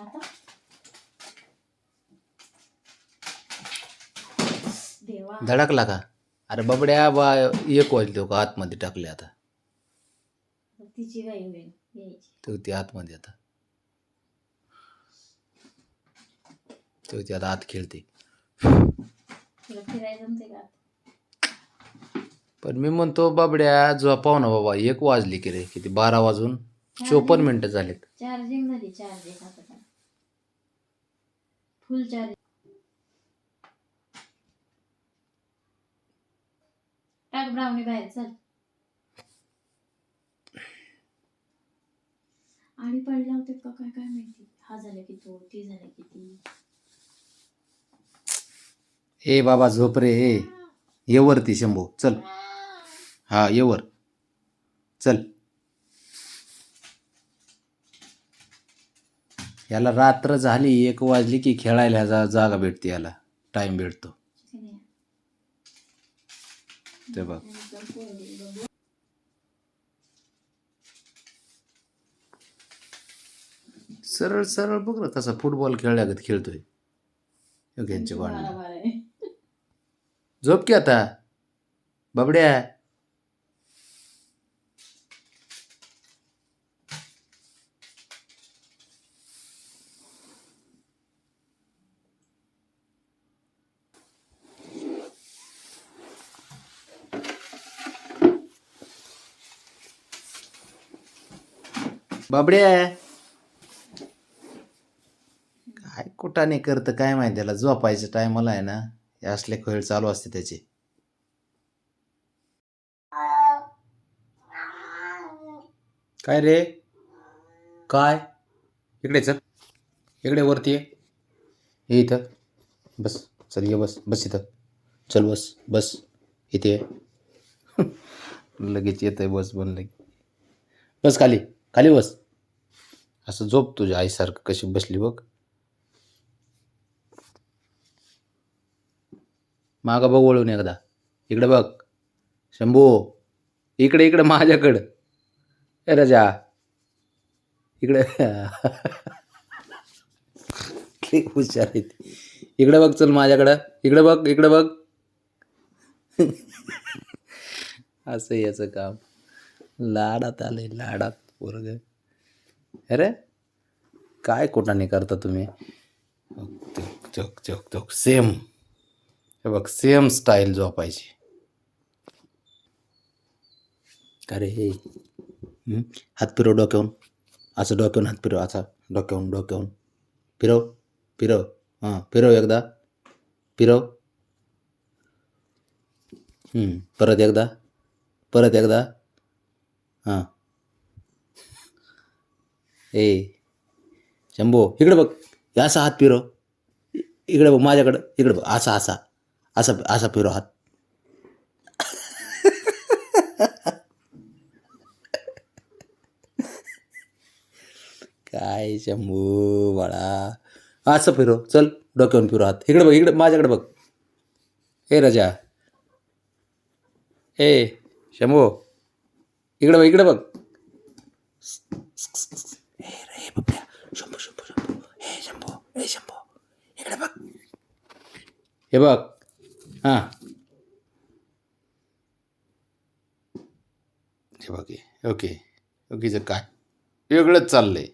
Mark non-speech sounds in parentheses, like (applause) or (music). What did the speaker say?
आता देवा. धडकला का? अरे बाबड्या बा एक वाजले का आतमध्ये टाकले आता? तिची गाई होईल यायची. तो ती आतमध्ये आता. तो ती आता आत खेळते. तुला फिरायला जमते का पण मी म्हणतो बाबड्या झोपाव ना बाबा एक वाजली की रे किती बारा वाजून चोपन्न मिनिटं झालेत. चार्जिंग झाली चार्जिंग आता. फुल टाक ब्राउनी बाहेर चल. आणि पडला होते का काय काय माहिती? हा झाला की तो ती झाला की ती ए बाबा झोप रे ए. ये वरती शंभू चल. हा ये वर. चल. याला रात्र झाली एक वाजली की खेळायला जा जागा भेटते याला टाइम भेटतो. ते बघ. सरळ सरळ बघ ना कसा फुटबॉल खेळल्यागत खेळतोय. झोप की आता बाबड्या बाबड्या. काय कुठाने करतं काय माहिती त्याला? झोपायच्या टायमाला आहे ना. असले खेळ चालू असते त्याचे. काय रे? काय? इकडे चल. इकडे वरती ये. ये इथं. बस. चल ये बस. बस इथं. चल बस. बस. इथे (laughs) लगेच येत आहे बस बनलं की बस खाली. खाली बस. असं झोप तुझ्या आईसारखं कशी बसली बघ. माग बघ वळून एकदा. इकडे बघ. शंभू इकडे इकडे माझ्याकडं. ए राजा. इकडे. हुशार आहे इकडे बघ चल माझ्याकडं. इकडे बघ इकडे बघ. असं याचं काम. लाडात आले लाडात. पोरग. अरे? काय कोटाने करता तुम्ही? चोक चोक चोक सेम हे बघ सेम स्टाईल झोपायची. अरे हे. हात फिरव डोक्यावून असं डोक्यावून हात फिरव. असा डोक्यावून डोक्यावून फिरव फिरव. हां फिरव एकदा. फिरव. परत एकदा. परत एकदा. हां. ए शंभो इकडे बघ. हे असा हात पिरो इकडे बघ माझ्याकडं. इकडे बघ. असा असा. असा असा फिरो हात. काय शंभू बाळा. असं फिरो चल डोक्यावरून फिरो हात. इकडे बघ इकडे माझ्याकडे बघ. ए राजा. ए शंभू. इकडे बघ इकडे बघ. ए शंभू शंभू शंभू हे शंभू ए शंभू इकडे बघ हे बघ हां हे बघ हे. ओके ओकेचं काय? वेगळंच चाललंय.